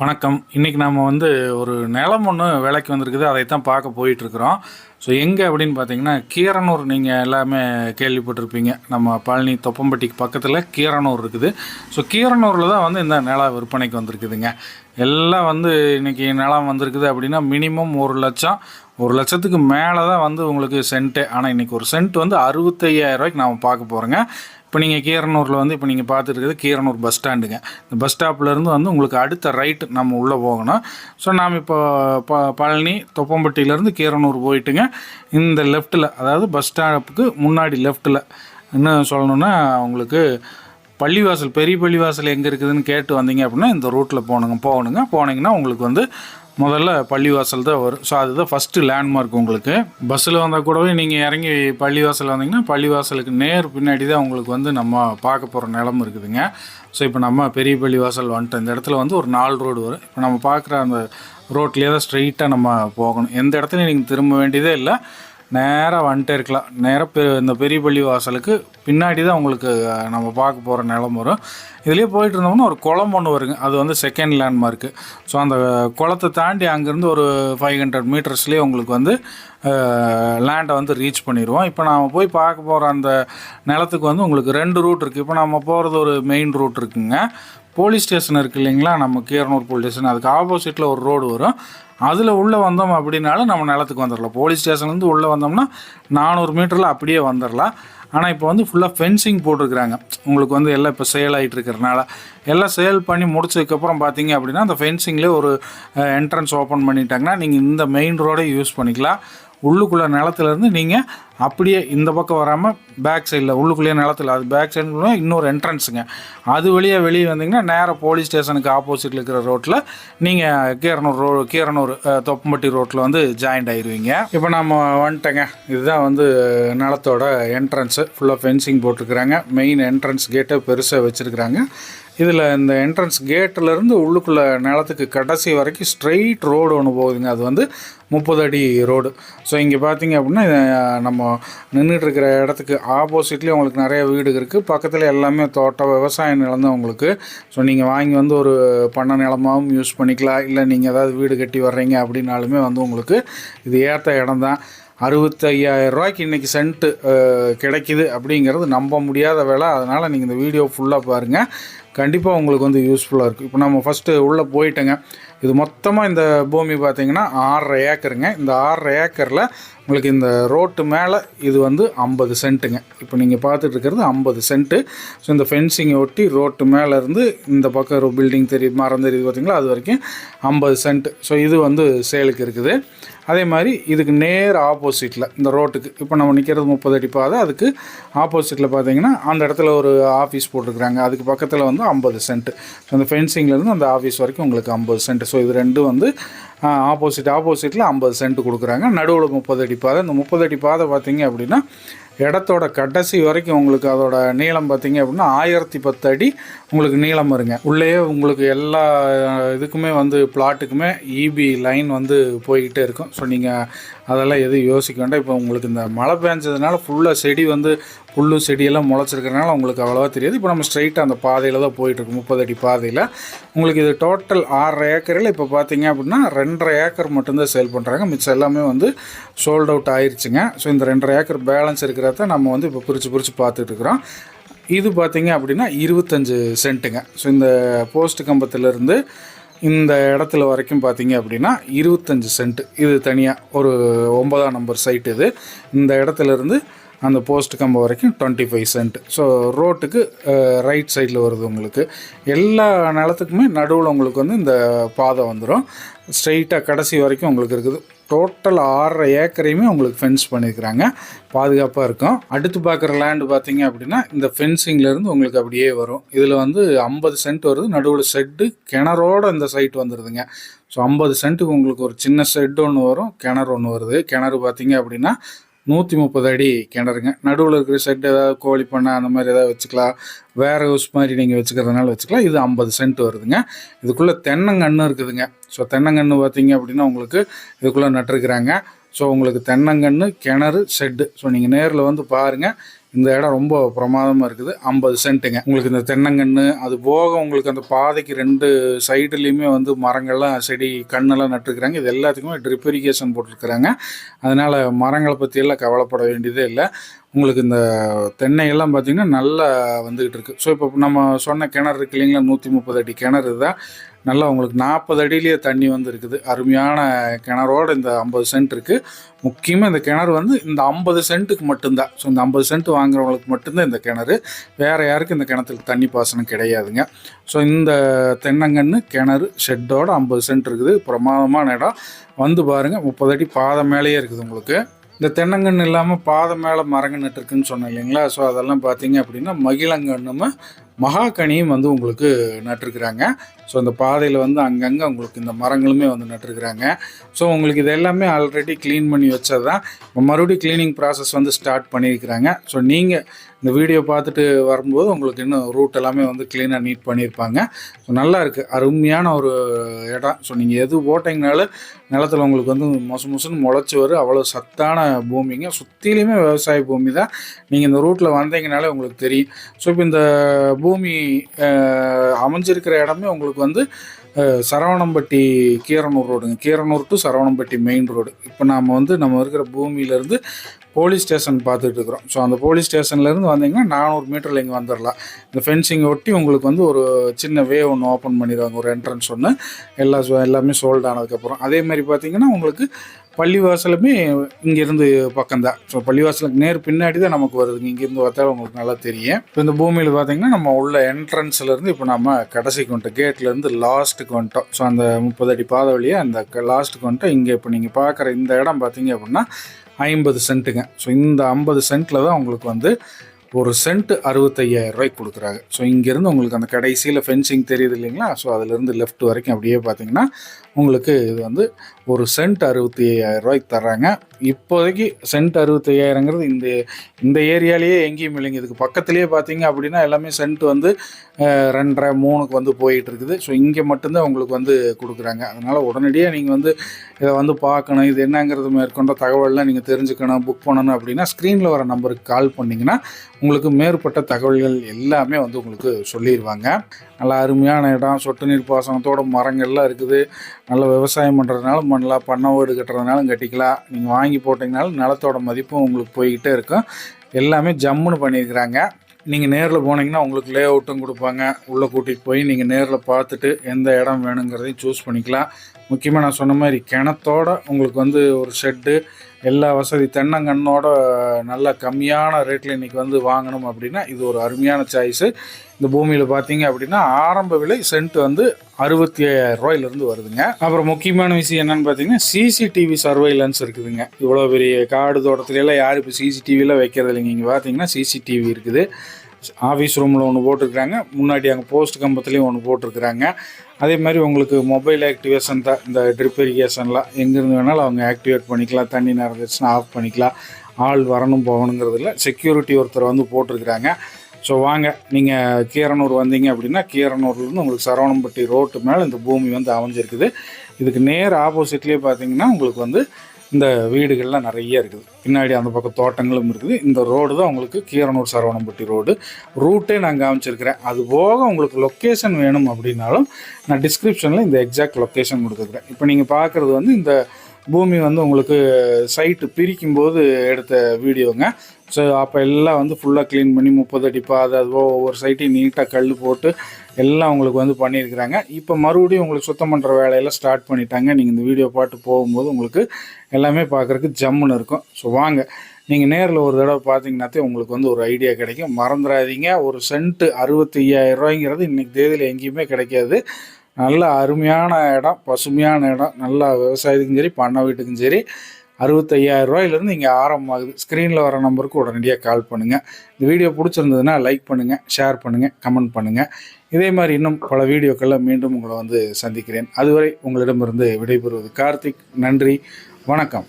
வணக்கம். இன்றைக்கி நம்ம வந்து ஒரு நிலம் ஒன்று வேலைக்கு வந்திருக்குது. அதை தான் பார்க்க போயிட்டுருக்குறோம். ஸோ எங்கே அப்படின்னு பார்த்தீங்கன்னா கீரனூர் நீங்கள் எல்லாமே கேள்விப்பட்டிருப்பீங்க. நம்ம பழனி தொப்பம்பட்டிக்கு பக்கத்தில் கீரனூர் இருக்குது. ஸோ கீரனூரில் தான் வந்து இந்த நிலம் விற்பனைக்கு வந்திருக்குதுங்க. எல்லாம் வந்து இன்றைக்கி நிலம் வந்திருக்குது அப்படின்னா மினிமம் ஒரு லட்சம். ஒரு லட்சத்துக்கு மேலே தான் வந்து உங்களுக்கு சென்ட்டு ஆனால் இன்றைக்கி ஒரு சென்ட் வந்து அறுபத்தையாயிரம் ரூபாய்க்கு நாம் பார்க்க போகிறோங்க இப்போ நீங்கள் கீரனூரில் வந்து இப்போ நீங்கள் பார்த்துட்டு கீரனூர் பஸ் ஸ்டாண்டுங்க. இந்த பஸ் ஸ்டாப்லேருந்து வந்து உங்களுக்கு அடுத்த ரைட்டு நம்ம உள்ளே போகணும். ஸோ நாம் இப்போ ப பழனி தொப்பம்பட்டியிலேருந்து கீரனூர் போயிட்டுங்க. இந்த லெஃப்ட்டில் அதாவது பஸ் ஸ்டாப்புக்கு முன்னாடி லெஃப்ட்டில் இன்னும் சொல்லணுன்னா உங்களுக்கு பள்ளிவாசல் பெரிய பள்ளிவாசல் எங்கே இருக்குதுன்னு கேட்டு வந்தீங்க அப்படின்னா இந்த ரூட்டில் போகணுங்க. போகணுங்க. போனீங்கன்னா உங்களுக்கு வந்து முதல்ல பள்ளிவாசல் தான் வரும். ஸோ அதுதான் ஃபஸ்ட்டு லேண்ட்மார்க் உங்களுக்கு. பஸ்ஸில் வந்தால் கூடவே நீங்கள் இறங்கி பள்ளிவாசல் வந்தீங்கன்னா பள்ளிவாசலுக்கு நேர் பின்னாடி தான் உங்களுக்கு வந்து நம்ம பார்க்க போகிற நிலம் இருக்குதுங்க. ஸோ இப்போ நம்ம பெரிய பள்ளிவாசல் வந்துட்டோம். இந்த இடத்துல வந்து ஒரு நாலு ரோடு வரும். இப்போ நம்ம பார்க்குற அந்த ரோட்லேயே தான் ஸ்ட்ரெயிட்டாக நம்ம போகணும். எந்த இடத்துலையும் நீங்கள் திரும்ப வேண்டியதே இல்லை. நேராக வந்துட்டே இருக்கலாம். நேராக பெ இந்த பெரிய பள்ளி வாசலுக்கு பின்னாடி தான் உங்களுக்கு நம்ம பார்க்க போகிற நிலம் வரும். இதுலேயே போயிட்டு இருந்தோம்னா ஒரு குளம் ஒன்று வருங்க. அது வந்து செகண்ட் லேண்ட்மார்க்கு ஸோ அந்த குளத்தை தாண்டி அங்கேருந்து ஒரு ஃபைவ் ஹண்ட்ரட் மீட்டர்ஸ்லேயே உங்களுக்கு வந்து லேண்டை வந்து ரீச் பண்ணிடுவோம் இப்போ நாம் போய் பார்க்க போகிற அந்த நிலத்துக்கு வந்து உங்களுக்கு ரெண்டு ரூட் இருக்குது இப்போ நம்ம போகிறது ஒரு மெயின் ரூட் இருக்குங்க. போலீஸ் ஸ்டேஷன் இருக்குது இல்லைங்களா? நம்ம கீரனூர் போலீஸ் ஸ்டேஷன். அதுக்கு ஆப்போசிட்டில் ஒரு ரோடு வரும். அதில் உள்ளே வந்தோம் அப்படின்னாலும் நம்ம நிலத்துக்கு வந்துடலாம் போலீஸ் ஸ்டேஷன்லேருந்து உள்ளே வந்தோம்னா நானூறு மீட்டரில் அப்படியே வந்துடலாம் ஆனால் இப்போ வந்து ஃபுல்லாக ஃபென்சிங் போட்டிருக்கிறாங்க. உங்களுக்கு வந்து எல்லாம் இப்போ சேல் ஆகிட்டு இருக்கிறனால எல்லாம் சேல் பண்ணி முடிச்சதுக்கப்புறம் பார்த்தீங்க அப்படின்னா அந்த ஃபென்சிங்லேயே ஒரு என்ட்ரன்ஸ் ஓப்பன் பண்ணிட்டாங்கன்னா நீங்கள் இந்த மெயின் ரோடை யூஸ் பண்ணிக்கலாம். உள்ளுக்குள்ளே நிலத்துலேருந்து நீங்கள் அப்படியே இந்த பக்கம் வராமல் பேக் சைடில் உள்ளுக்குள்ளேயே நிலத்துல அது பேக் சைடுக்குள்ளே இன்னொரு என்ட்ரன்ஸுங்க அது வழியாக வெளியே வந்தீங்கன்னா நேராக போலீஸ் ஸ்டேஷனுக்கு ஆப்போசிட்டில் இருக்கிற ரோட்டில் நீங்கள் கீரனூர் ரோ கீரனூர் தொப்பம்பட்டி ரோட்டில் வந்து ஜாயிண்ட் ஆயிடுவீங்க இப்போ நம்ம வந்துட்டேங்க. இதுதான் வந்து நிலத்தோட என்ட்ரன்ஸு ஃபுல்லாக ஃபென்சிங் போட்டிருக்கிறாங்க. மெயின் என்ட்ரன்ஸ் கேட்டை பெருசாக வச்சுருக்குறாங்க. இதில் இந்த என்ட்ரன்ஸ் கேட்டிலேருந்து உள்ளுக்குள்ளே நிலத்துக்கு கடைசி வரைக்கும் ஸ்ட்ரெயிட் ரோடு ஒன்று போகுதுங்க. அது வந்து முப்பது அடி ரோடு ஸோ இங்கே பார்த்தீங்க அப்படின்னா நம்ம நின்றுட்டுருக்கிற இடத்துக்கு ஆப்போசிட்லேயே உங்களுக்கு நிறைய வீடு இருக்குது பக்கத்தில் எல்லாமே தோட்டம் விவசாய நிலம் தான் உங்களுக்கு. ஸோ நீங்கள் வாங்கி வந்து ஒரு பண்ண நிலமாகவும் யூஸ் பண்ணிக்கலாம். இல்லை நீங்கள் ஏதாவது வீடு கட்டி வர்றீங்க அப்படின்னாலுமே வந்து உங்களுக்கு இது ஏற்ற இடம் தான். அறுபத்தையாயிரம் ரூபாய்க்கு இன்றைக்கி சென்ட்டு கிடைக்கிது கிடைக்குது அப்படிங்கிறது நம்ப முடியாத வேலை. அதனால் நீங்கள் இந்த வீடியோ ஃபுல்லாக பாருங்கள் கண்டிப்பாக உங்களுக்கு வந்து யூஸ்ஃபுல்லாக இருக்குது இப்போ நம்ம ஃபஸ்ட்டு உள்ளே போயிட்டேங்க. இது மொத்தமாக இந்த பூமி பார்த்தீங்கன்னா ஆறரை ஏக்கருங்க. இந்த ஆறரை ஏக்கரில் உங்களுக்கு இந்த ரோட்டு மேலே இது வந்து ஐம்பது சென்ட்டுங்க. இப்போ நீங்கள் பார்த்துட்டு இருக்கிறது ஐம்பது சென்ட்டு. ஸோ இந்த ஃபென்சிங்கை ஒட்டி ரோட்டு மேலே இருந்து இந்த பக்கம் ஒரு பில்டிங் தெரியுது மரம் தெரியுது பார்த்தீங்களா அது வரைக்கும் ஐம்பது சென்ட் ஸோ இது வந்து சேலுக்கு இருக்குது. அதே மாதிரி இதுக்கு நேர் ஆப்போசிட்டில் இந்த ரோட்டுக்கு. இப்போ நம்ம நிற்கிறது முப்பது அடி பாதை. அதுக்கு ஆப்போசிட்டில் பார்த்தீங்கன்னா அந்த இடத்துல ஒரு ஆஃபீஸ் போட்டிருக்கிறாங்க. அதுக்கு பக்கத்தில் வந்து ஐம்பது சென்ட். ஸோ அந்த ஃபென்சிங்லேருந்து அந்த ஆஃபீஸ் வரைக்கும் உங்களுக்கு ஐம்பது சென்ட். ஸோ இது ரெண்டும் வந்து ஆப்போசிட் ஆப்போசிட்டில் ஐம்பது சென்ட் கொடுக்குறாங்க. நடுவில் முப்பது அடி பாதை. இந்த முப்பது அடி பாதை பார்த்தீங்க அப்படின்னா இடத்தோட கடைசி வரைக்கும் உங்களுக்கு அதோட நீளம் பார்த்தீங்க அப்படின்னா ஆயிரத்தி பத்து அடி உங்களுக்கு நீளம் வருங்க. உள்ளேயே உங்களுக்கு எல்லா இதுக்குமே வந்து பிளாட்டுக்குமே இபி லைன் வந்து போய்கிட்டே இருக்கும். ஸோ நீங்கள் அதெல்லாம் எதுவும் யோசிக்க வேண்டாம். இப்போ உங்களுக்கு இந்த மழை பெஞ்சதுனால ஃபுல்லாக செடி வந்து புல் செடியெல்லாம் முளைச்சிருக்கிறனால உங்களுக்கு அவ்வளோவா தெரியாது. இப்போ நம்ம ஸ்ட்ரைட்டாக அந்த பாதையில் தான் போயிட்டுருக்கோம் முப்பது அடி பாதையில். உங்களுக்கு இது டோட்டல் ஆறரை ஏக்கரில் இப்போ பார்த்தீங்க அப்படின்னா ரெண்டரை ஏக்கர் மட்டும்தான் சேல் பண்ணுறாங்க மிச்சம் எல்லாமே வந்து சோல்ட் அவுட் ஆயிடுச்சுங்க ஸோ இந்த ரெண்டரை ஏக்கர் பேலன்ஸ் இருக்கிறத நம்ம வந்து இப்போ பிரித்து பிரித்து பார்த்துட்டு இருக்கிறோம். இது பார்த்திங்க அப்படின்னா இருபத்தஞ்சு சென்ட்டுங்க ஸோ இந்த போஸ்ட் கம்பத்துலேருந்து இந்த இடத்துல வரைக்கும் பார்த்தீங்க அப்படின்னா இருபத்தஞ்சு சென்ட் இது தனியாக ஒரு ஒன்பதாம் நம்பர் சைட் இது. இந்த இடத்துல இருந்து அந்த போஸ்ட் கம்பம் வரைக்கும் டுவெண்ட்டி ஃபைவ் சென்ட் ஸோ ரோட்டுக்கு ரைட் சைடில் வருது உங்களுக்கு. எல்லா நிலத்துக்குமே நடுவில் உங்களுக்கு வந்து இந்த பாதை வந்துடும் ஸ்ட்ரைட்டாக கடைசி வரைக்கும் உங்களுக்கு இருக்குது. டோட்டல் ஆறரை ஏக்கரையுமே உங்களுக்கு ஃபென்ஸ் பண்ணியிருக்கிறாங்க பாதுகாப்பாக இருக்கும். அடுத்து பார்க்குற லேண்டு பார்த்தீங்க அப்படின்னா இந்த ஃபென்சிங்லேருந்து உங்களுக்கு அப்படியே வரும். இதில் வந்து ஐம்பது சென்ட் வருது. நடுவில் செட்டு கிணறோட இந்த சைட் வந்துடுதுங்க ஸோ ஐம்பது சென்ட்டுக்கு உங்களுக்கு ஒரு சின்ன செட் ஒன்று வரும். கிணறு ஒன்று வருது. கிணறு பார்த்தீங்க அப்படின்னா நூற்றி முப்பது அடி கிணறுங்க. நடுவில் இருக்கிற செட் ஏதாவது கோழி பண்ணை அந்த மாதிரி ஏதாவது வச்சுக்கலாம். வேறு ஹவுஸ் மாதிரி நீங்கள் வச்சுக்கிறதுனால வச்சுக்கலாம். இது ஐம்பது சென்ட் வருதுங்க. இதுக்குள்ளே தென்னங்கன்று இருக்குதுங்க. ஸோ தென்னங்கன்று பார்த்தீங்க அப்படின்னா உங்களுக்கு இதுக்குள்ளே நட்டுருக்குறாங்க. ஸோ உங்களுக்கு தென்னங்கன்று கிணறு ஷெட்டு ஸோ நீங்கள் நேரில் வந்து பாருங்கள் இந்த இடம் ரொம்ப பிரமாதமாக இருக்குது. ஐம்பது சென்ட்டுங்க. உங்களுக்கு இந்த தென்னங்கன்று அது போக உங்களுக்கு அந்த பாதைக்கு ரெண்டு சைடுலேயுமே வந்து மரங்கள்லாம் செடி கண்ணெல்லாம் நட்டுருக்குறாங்க. இது எல்லாத்துக்குமே ட்ரிப் இரிகேஷன் போட்டிருக்கிறாங்க. அதனால் மரங்களை பற்றியெல்லாம் கவலைப்பட வேண்டியதே இல்லை. உங்களுக்கு இந்த தென்னையெல்லாம் பார்த்திங்கன்னா நல்லா வந்துக்கிட்டு இருக்குது ஸோ இப்போ நம்ம சொன்ன கிணறு இருக்கு இல்லைங்களா? நூற்றி முப்பது அடி கிணறு தான். நல்லா உங்களுக்கு நாற்பது அடியிலேயே தண்ணி வந்து இருக்குது. அருமையான கிணறோட இந்த ஐம்பது சென்ட் இருக்குது முக்கியமாக இந்த கிணறு வந்து இந்த ஐம்பது சென்ட்டுக்கு மட்டும்தான். ஸோ இந்த ஐம்பது சென்ட் வாங்குறவங்களுக்கு மட்டும்தான் இந்த கிணறு. வேறு யாருக்கும் இந்த கிணத்துல தண்ணி பாசனம் கிடையாதுங்க. ஸோ இந்த தென்னங்கன்று கிணறு ஷெட்டோட ஐம்பது சென்ட் இருக்குது. பிரமாதமான இடம். வந்து பாருங்கள் முப்பது அடி பாதை மேலேயே இருக்குது உங்களுக்கு. இந்த தென்னங்கன்று இல்லாமல் பாதை மேலே மரங்கள் நட்டுருக்குன்னு சொன்னேன் இல்லைங்களா? ஸோ அதெல்லாம் பார்த்தீங்க அப்படின்னா மகிழங்கன்னுமே மகாகனியும் வந்து உங்களுக்கு நட்டுருக்குறாங்க. ஸோ அந்த பாதையில் வந்து அங்கங்கே உங்களுக்கு இந்த மரங்களுமே வந்து நட்டுருக்குறாங்க. ஸோ உங்களுக்கு இது எல்லாமே ஆல்ரெடி க்ளீன் பண்ணி வச்சது தான் இப்போ மறுபடியும் க்ளீனிங் ப்ராசஸ் வந்து ஸ்டார்ட் பண்ணியிருக்கிறாங்க. ஸோ நீங்கள் இந்த வீடியோ பார்த்துட்டு வரும்போது உங்களுக்கு இன்னும் ரூட் எல்லாமே வந்து க்ளீனாக நீட் பண்ணியிருப்பாங்க. ஸோ நல்லா இருக்குது அருமையான ஒரு இடம். ஸோ நீங்கள் எது போட்டிங்கனாலும் நிலத்தில் உங்களுக்கு வந்து மொசு மொசுன்னு முளைச்சி வரும். அவ்வளோ சத்தான பூமிங்க. சுற்றிலையுமே விவசாய பூமி தான். நீங்கள் இந்த ரூட்டில் வந்தீங்கனாலே உங்களுக்கு தெரியும். ஸோ இப்போ இந்த பூமி அமைஞ்சிருக்கிற இடமே உங்களுக்கு வந்து சரவணம்பட்டி கீரனூர் ரோடுங்க. Keeranur to Saravanampatti main road இப்போ நாம் வந்து நம்ம இருக்கிற பூமியிலேருந்து போலீஸ் ஸ்டேஷன் பார்த்துட்டு இருக்கிறோம். ஸோ அந்த போலீஸ் ஸ்டேஷன்லேருந்து வந்தீங்கன்னா நானூறு மீட்டரில் இங்கே வந்துடலாம் இந்த ஃபென்சிங் ஒட்டி உங்களுக்கு வந்து ஒரு சின்ன வே ஒன்று ஓப்பன் பண்ணிடுவாங்க. ஒரு என்ட்ரன்ஸ் ஒன்று எல்லா எல்லாமே சோல்ட் ஆனதுக்கப்புறம். அதே மாதிரி பார்த்தீங்கன்னா உங்களுக்கு பள்ளிவாசலுமே இங்கேருந்து பக்கம்தான். ஸோ பள்ளிவாசலுக்கு நேர் பின்னாடி தான் நமக்கு வருதுங்க. இங்கேருந்து பார்த்தாலும் உங்களுக்கு நல்லா தெரியும். இப்போ இந்த பூமியில் பார்த்தீங்கன்னா நம்ம உள்ள என்ட்ரன்ஸ்லேருந்து இப்போ நம்ம கடைசிக்கு வந்துட்டோம் கேட்லேருந்து லாஸ்ட்டுக்கு வந்துட்டோம் ஸோ அந்த முப்பது அடி பாதை வழியாக அந்த லாஸ்ட்டுக்கு வந்துட்டோம் இங்கே இப்போ நீங்கள் பார்க்குற இந்த இடம் பார்த்தீங்க அப்படின்னா ஐம்பது சென்ட்டுங்க ஸோ இந்த ஐம்பது சென்ட்டில் தான் உங்களுக்கு வந்து ஒரு சென்ட் அறுபத்தையாயிரம் ரூபாய்க்கு கொடுக்குறாங்க. ஸோ இங்கேருந்து உங்களுக்கு அந்த கடைசியில் ஃபென்சிங் தெரியுது இல்லைங்களா? ஸோ அதுலேருந்து லெஃப்ட் வரைக்கும் அப்படியே பார்த்தீங்கன்னா உங்களுக்கு இது வந்து ஒரு சென்ட் அறுபத்தி ஐயாயிரம் ரூபாய்க்கு தர்றாங்க. இப்போதைக்கு சென்ட் அறுபத்தி ஐயாயிரங்கிறது இந்த இந்த ஏரியாலேயே எங்கேயும் இல்லைங்க. இதுக்கு பக்கத்துலேயே பார்த்தீங்க அப்படின்னா எல்லாமே சென்ட் வந்து ரெண்டரை மூணுக்கு வந்து போயிட்டு இருக்குது ஸோ இங்கே மட்டும்தான் உங்களுக்கு வந்து கொடுக்குறாங்க. அதனால் உடனடியாக நீங்கள் வந்து இதை வந்து பார்க்கணும். இது என்னங்கிறது மேற்கொண்ட தகவல்லாம் நீங்கள் தெரிஞ்சுக்கணும் புக் பண்ணணும் அப்படின்னா ஸ்க்ரீனில் வர நம்பருக்கு கால் பண்ணிங்கன்னா உங்களுக்கு மேற்பட்ட தகவல்கள் எல்லாமே வந்து உங்களுக்கு சொல்லிடுவாங்க நல்லா அருமையான இடம் சொட்டு நீர் பாசனத்தோட மரங்கள்லாம் இருக்குது. நல்ல விவசாயம் பண்ணுறதுனால பண்ணலாம் பண்ண வீடு கட்டுறதுனாலும் கட்டிக்கலாம். நீங்கள் வாங்கி போட்டிங்கனாலும் நிலத்தோட மதிப்பும் உங்களுக்கு போய்கிட்டே இருக்கும். எல்லாமே ஜம்முன்னு பண்ணியிருக்கிறாங்க. நீங்கள் நேரில் போனீங்கன்னா உங்களுக்கு லே அவுட்டும் கொடுப்பாங்க. உள்ளே கூட்டிகிட்டு போய் நீங்கள் நேரில் பார்த்துட்டு எந்த இடம் வேணுங்கிறதையும் சூஸ் பண்ணிக்கலாம். முக்கியமாக நான் சொன்ன மாதிரி கிணத்தோட உங்களுக்கு வந்து ஒரு ஷெட்டு எல்லா வசதி தென்னங்கண்ணோட நல்ல கம்மியான ரேட்டில் இன்றைக்கி வந்து வாங்கணும் அப்படின்னா இது ஒரு அருமையான சாய்ஸு இந்த பூமியில் பார்த்தீங்க அப்படின்னா ஆரம்ப விலை சென்ட் வந்து அறுபத்தி ஐயாயிரம் ரூபாயிலேருந்து வருதுங்க. அப்புறம் முக்கியமான விஷயம் என்னன்னு பார்த்தீங்கன்னா சிசிடிவி சர்வைலன்ஸ் இருக்குதுங்க. இவ்வளோ பெரிய காடு தோட்டத்துலலாம் யாரும் இப்போ சிசிடிவிலாம் வைக்கிறது இல்லைங்க இங்கே பார்த்தீங்கன்னா சிசிடிவி இருக்குது. ஆஃபீஸ் ரூமில் ஒன்று போட்டிருக்கிறாங்க. முன்னாடி அங்கே போஸ்ட் கம்பத்துலேயும் ஒன்று போட்டிருக்கிறாங்க. அதே மாதிரி உங்களுக்கு மொபைல் ஆக்டிவேஷன் தான் இந்த ட்ரிப் இரிகேஷன்லாம் எங்கேருந்து வேணாலும் அவங்க ஆக்டிவேட் பண்ணிக்கலாம். தண்ணி நிறந்துச்சுன்னா ஆஃப் பண்ணிக்கலாம். ஆள் வரணும் போகணுங்கிறதுல செக்யூரிட்டி ஒருத்தர் வந்து போட்டிருக்கிறாங்க. ஸோ வாங்க. நீங்கள் கீரனூர் வந்தீங்க அப்படின்னா கீரனூர்லேருந்து உங்களுக்கு சரவணம்பட்டி ரோட்டு மேலே இந்த பூமி வந்து அமைஞ்சிருக்குது. இதுக்கு நேர் ஆப்போசிட்லேயே பார்த்தீங்கன்னா உங்களுக்கு வந்து இந்த வீடுகள்லாம் நிறைய இருக்குது. பின்னாடி அந்த பக்கம் தோட்டங்களும் இருக்குது. இந்த ரோடு தான் உங்களுக்கு கீரனூர் சரவணம்பட்டி ரோடு. ரூட்டே நான் காமிச்சிருக்கிறேன். அது போக உங்களுக்கு லொக்கேஷன் வேணும் அப்படின்னாலும் நான் டிஸ்கிரிப்ஷனில் இந்த எக்ஸாக்ட் லொக்கேஷன் கொடுத்துருக்குறேன். இப்போ நீங்கள் பார்க்குறது வந்து இந்த பூமி வந்து உங்களுக்கு சைட்டு பிரிக்கும் போது எடுத்த வீடியோங்க. ஸோ அப்போ எல்லாம் வந்து ஃபுல்லாக க்ளீன் பண்ணி முப்பது அடி பாதை அதுவோ ஒவ்வொரு சைட்டையும் நீட்டாக கல் போட்டு எல்லாம் உங்களுக்கு வந்து பண்ணியிருக்கிறாங்க. இப்போ மறுபடியும் உங்களுக்கு சுத்தம் பண்ணுற வேலையெல்லாம் ஸ்டார்ட் பண்ணிட்டாங்க. நீங்கள் இந்த வீடியோ பாட்டு போகும்போது உங்களுக்கு எல்லாமே பார்க்குறதுக்கு ஜம்முன்னு இருக்கும். ஸோ வாங்க. நீங்கள் நேரில் ஒரு தடவை பார்த்தீங்கன்னாத்தே உங்களுக்கு வந்து ஒரு ஐடியா கிடைக்கும். மறந்துடாதீங்க. ஒரு சென்ட்டு அறுபத்தி ஐயாயிரம் ரூபாய்ங்கிறது இன்றைக்கி தேதியில் எங்கேயுமே கிடைக்காது. நல்ல அருமையான இடம் பசுமையான இடம். நல்லா விவசாயத்துக்கும் சரி பண்ண வீட்டுக்கும் சரி. அறுபத்தையாயிரம் ரூபாயிலேருந்து இங்கே ஆரம்பமாகுது. ஸ்க்ரீனில் வர நம்பருக்கு உடனடியாக கால் பண்ணுங்கள் இந்த வீடியோ பிடிச்சிருந்ததுன்னா லைக் பண்ணுங்கள் ஷேர் பண்ணுங்கள் கமெண்ட் பண்ணுங்கள் இதே மாதிரி இன்னும் பல வீடியோக்களில் மீண்டும் உங்களை வந்து சந்திக்கிறேன். அதுவரை உங்களிடமிருந்து விடைபெறுவது கார்த்திக். நன்றி. வணக்கம்.